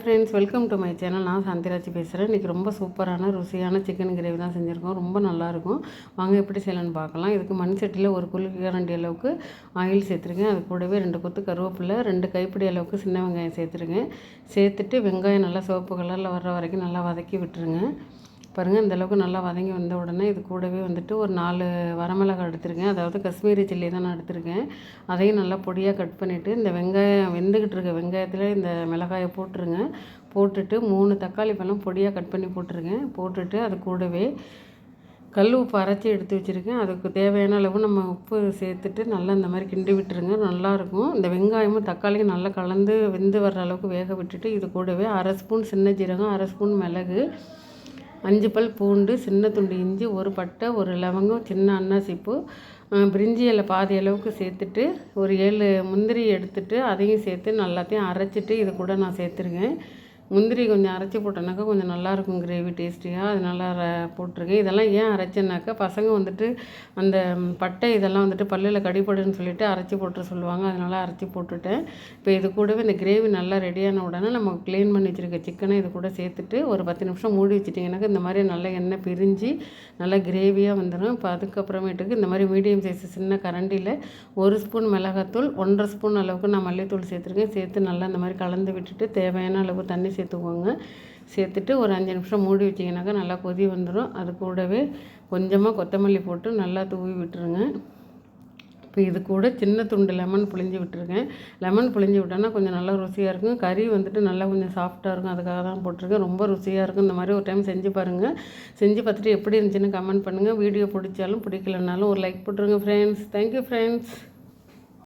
Friends welcome to my channel நான் சாந்திராஜி பேசுகிறேன் இன்றைக்கி ரொம்ப சூப்பரான ருசியான சிக்கன் கிரேவி தான் செஞ்சுருக்கோம். ரொம்ப நல்லாயிருக்கும் வாங்க எப்படி செய்யலான்னு பார்க்கலாம். இதுக்கு மண் சட்டியில் ஒரு குளிக்கரண்டி அளவுக்கு ஆயில் சேர்த்துருக்கேன். அது கூடவே ரெண்டு கொத்து கருவேப்பிலை ரெண்டு கைப்பிடி அளவுக்கு சின்ன வெங்காயம் சேர்த்துருங்க சேர்த்துட்டு வெங்காயம் நல்லா சிவப்பு கலரில் வர்ற வரைக்கும் நல்லா வதக்கி விட்டுருங்க. பாருங்கள் இந்தளவுக்கு நல்லா வதங்கி வந்த உடனே இது கூடவே வந்துட்டு ஒரு நாலு வரமிளகாய் எடுத்திருக்கேன். அதாவது காஷ்மீரி சில்லி தான் நான் எடுத்திருக்கேன். அதையும் நல்லா பொடியாக கட் பண்ணிவிட்டு இந்த வெங்காயம் வெந்துக்கிட்டு இருக்க வெங்காயத்தில் இந்த மிளகாயை போட்டுருங்க. போட்டுட்டு மூணு தக்காளி பழம் பொடியாக கட் பண்ணி போட்டுருங்க போட்டுட்டு அது கூடவே கல் உப்பு அரைச்சி எடுத்து வச்சுருக்கேன். அதுக்கு தேவையான அளவு நம்ம உப்பு சேர்த்துட்டு நல்லா இந்த மாதிரி கிண்டி விட்டுருங்க. நல்லாயிருக்கும் இந்த வெங்காயமும் தக்காளியும் நல்லா கலந்து வெந்து வர்ற அளவுக்கு வேக விட்டுட்டு இது கூடவே அரை ஸ்பூன் சின்ன ஜீரகம் அரை ஸ்பூன் மிளகு அஞ்சு பல் பூண்டு சின்ன துண்டு இஞ்சி ஒரு பட்டை ஒரு லவங்கம் சின்ன அன்னாசிப்பூ பிரிஞ்சி இலை பாதி அளவுக்கு சேர்த்துட்டு ஒரு ஏழு முந்திரி எடுத்துட்டு அதையும் சேர்த்து நல்லாத்தையும் அரைச்சிட்டு இது கூட நான் சேர்த்துருக்கேன். முந்திரி கொஞ்சம் அரைச்சி போட்டோன்னாக்கா கொஞ்சம் நல்லாயிருக்கும் கிரேவி டேஸ்டியாக அது நல்லா போட்டிருக்கேன். இதெல்லாம் ஏன் அரைச்சேன்னாக்கா பசங்க வந்துட்டு அந்த பட்டை இதெல்லாம் வந்துட்டு பல்லில் கடிப்படுன்னு சொல்லிட்டு அரைச்சி போட்டு சொல்லுவாங்க. அதனால் அரைச்சி போட்டுட்டேன். இப்போ இது கூடவே இந்த கிரேவி நல்லா ரெடியான உடனே நம்ம க்ளீன் பண்ணி வச்சுருக்க சிக்கனை இது கூட சேர்த்துட்டு ஒரு பத்து நிமிஷம் மூடி வச்சிட்டிங்கனாக்கா இந்த மாதிரி நல்லா எண்ணெய் பிரிஞ்சு நல்லா கிரேவியாக வந்துடும் இப்போ அதுக்கப்புறமேட்டுக்கு இந்த மாதிரி மீடியம் சைஸ் சின்ன கரண்டியில் ஒரு ஸ்பூன் மிளகாத்தூள் ஒன்றரை ஸ்பூன் அளவுக்கு நான் மல்லித்தூள் சேர்த்துருக்கேன். சேர்த்து நல்லா இந்த மாதிரி கலந்து விட்டுட்டு தேவையான அளவு தண்ணி சேர்த்துக்கோங்க. சேர்த்துட்டு ஒரு அஞ்சு நிமிஷம் மூடி வச்சிங்கனாக்கா நல்லா கொதி வந்துடும் அது கூடவே கொஞ்சமாக கொத்தமல்லி போட்டு நல்லா தூவி விட்டுருங்க. இப்போ இது கூட சின்ன துண்டு லெமன் புழிஞ்சு விட்டுருக்கேன் லெமன் புழிஞ்சு விட்டோன்னா கொஞ்சம் நல்லா ருசியாக இருக்கும். கறி வந்துட்டு நல்லா கொஞ்சம் சாஃப்டாக இருக்கும். அதுக்காக தான் போட்டிருக்கேன். ரொம்ப ருசியாக இருக்கும். இந்த மாதிரி ஒரு டைம் செஞ்சு பாருங்கள் செஞ்சு பார்த்துட்டு எப்படி இருந்துச்சுன்னு கமெண்ட் பண்ணுங்கள் வீடியோ பிடிச்சாலும் பிடிக்கலனாலும் ஒரு லைக் போட்டுருங்க ஃப்ரெண்ட்ஸ் தேங்க்யூ ஃப்ரெண்ட்ஸ்